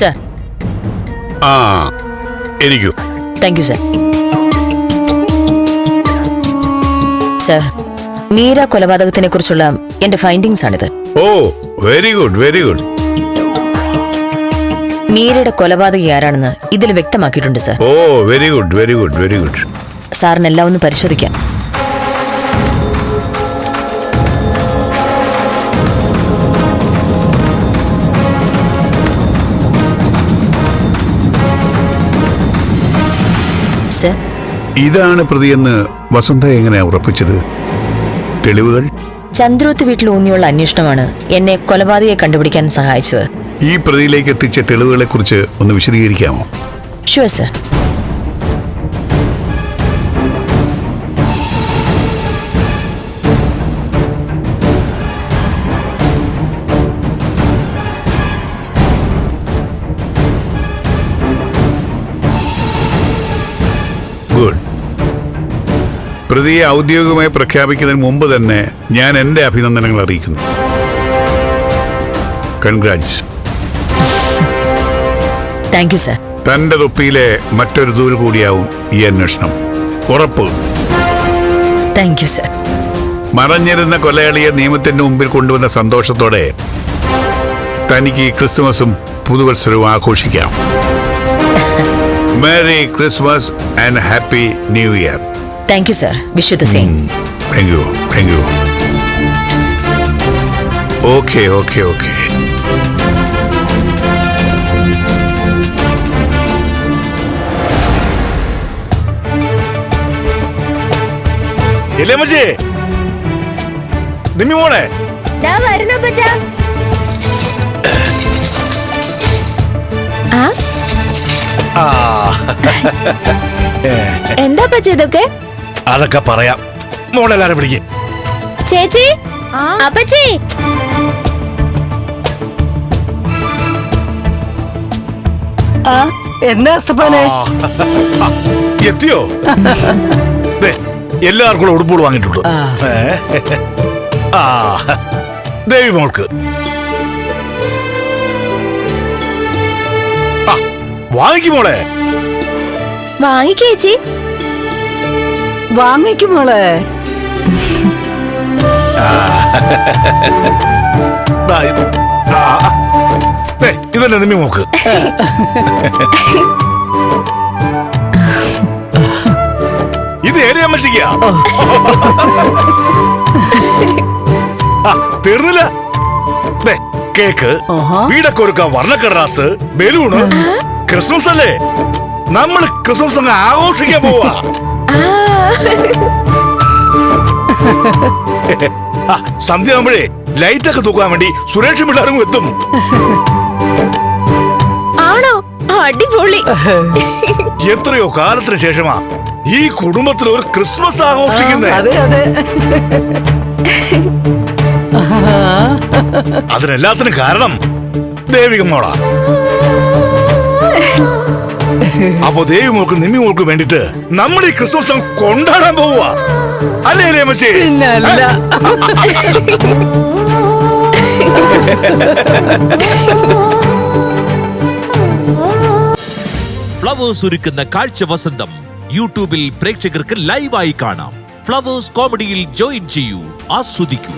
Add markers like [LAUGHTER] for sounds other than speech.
Sir. ആ ഇരിക്കൂ thank you sir. Sir Meera കൊലപാതകത്തിനെ കുറിച്ചുള്ള എന്റെ ഫൈൻഡിങ്സ് ആണിത്. ഓ വെരി ഗുഡ് വെരി ഗുഡ്. മീരയുടെ കൊലപാതകി ആരാണെന്ന് ഇതിൽ വ്യക്തമാക്കിയിട്ടുണ്ട് സർ. ഓ very good very good very good. സാറിന് എല്ലാം ഒന്ന് പരിശോധിക്കാം. സർ ഇതാണ് പ്രതിയെന്ന് വസന്ത എങ്ങനെ ഉറപ്പിച്ചത്? തെളിവുകൾ? ചന്ദ്രോത്ത് വീട്ടിൽ ഊന്നിയുള്ള അന്വേഷണമാണ് എന്നെ കൊലപാതകയെ കണ്ടുപിടിക്കാൻ സഹായിച്ചത്. ഈ പ്രതിയിലേക്ക് എത്തിച്ച തെളിവുകളെ കുറിച്ച് ഒന്ന് വിശദീകരിക്കാമോ? Sure sir good. പ്രതിയെ ഔദ്യോഗികമായി പ്രഖ്യാപിക്കുന്നതിന് മുമ്പ് തന്നെ ഞാൻ എന്റെ അഭിനന്ദനങ്ങൾ അറിയിക്കുന്നു. കൺഗ്രാറ്റ്സ് താങ്ക് യു സർ തന്റെ തൊപ്പിയിലെ മറ്റൊരു തൂൽ കൂടിയാവും ഈ അന്വേഷണം. ഉറപ്പ്. താങ്ക് യു സർ മറഞ്ഞിരുന്ന കൊലയാളിയെ നിയമത്തിന്റെ മുമ്പിൽ കൊണ്ടുവന്ന സന്തോഷത്തോടെ തനിക്ക് ക്രിസ്തുമസും പുതുവത്സരവും ആഘോഷിക്കാം. [LAUGHS] Merry Christmas and happy new year thank you sir wish you the same thank you thank you okay okay okay Nimmi മോളെ? ഞാൻ വരുന്നു അപ്പച്ച. എന്താ പച്ച ഇതൊക്കെ? അതൊക്കെ പറയാം. മോളെല്ലാരും വിളിക്കും. ചേച്ചി? അപ്പച്ചി? എന്താ അസ്തപ്പാനെ എത്തിയോ? ദേ, എല്ലാവർക്കും കൂടെ ഉടുപ്പുകൾ വാങ്ങിയിട്ടുണ്ട്. ആ. ദേവി മോൾക്ക് വാങ്ങിക്ക് മോളെ. വാങ്ങിക്കേച്ചി വാങ്ങിക്കും മോളെ. ദാ ഇത്. ആ, ആ. ദേ, ഇതല്ലേ നിമ്മി മോക്ക്. ഇത് ഏറെ അമ്മശിക്ക തീർന്നില്ല. ദേ, കേക്ക്. വീടൊക്കെ ഒരുക്കാൻ വർണക്കടലാസ് ബലൂണ് ക്രിസ്മസ് അല്ലേ? നമ്മൾ ക്രിസ്മസ് അങ്ങ് ആഘോഷിക്കാൻ പോവാ. ആ, സന്ധ്യ ആകുമ്പോഴേ ലൈറ്റ് ഒക്കെ തൂക്കാൻ വേണ്ടി സുരേഷ് പിള്ളേരും എത്തും. ആണോ? അടിപൊളി. എത്രയോ കാലത്തിന് ശേഷമാ ഈ കുടുംബത്തിൽ ഒരു ക്രിസ്മസ് ആഘോഷിക്കുന്നത് അതെ അതെ. അതിനെല്ലാത്തിനും കാരണം ദേവിക മോളാ അപ്പൊ ദേവി മോൾക്ക് നിമ്മി മോൾക്ക് വേണ്ടിട്ട് നമ്മൾ ഈ ക്രിസ്മസ് കൊണ്ടാടാൻ പോവുക. അല്ലേ അല്ലേ പിന്നല്ല. ഫ്ലവേഴ്സ് ഒരുക്കുന്ന കാഴ്ച വസന്തം യൂട്യൂബിൽ പ്രേക്ഷകർക്ക് ലൈവായി കാണാം. ഫ്ലവേഴ്സ് കോമഡിയിൽ ജോയിൻ ചെയ്യൂ. ആസ്വദിക്കൂ.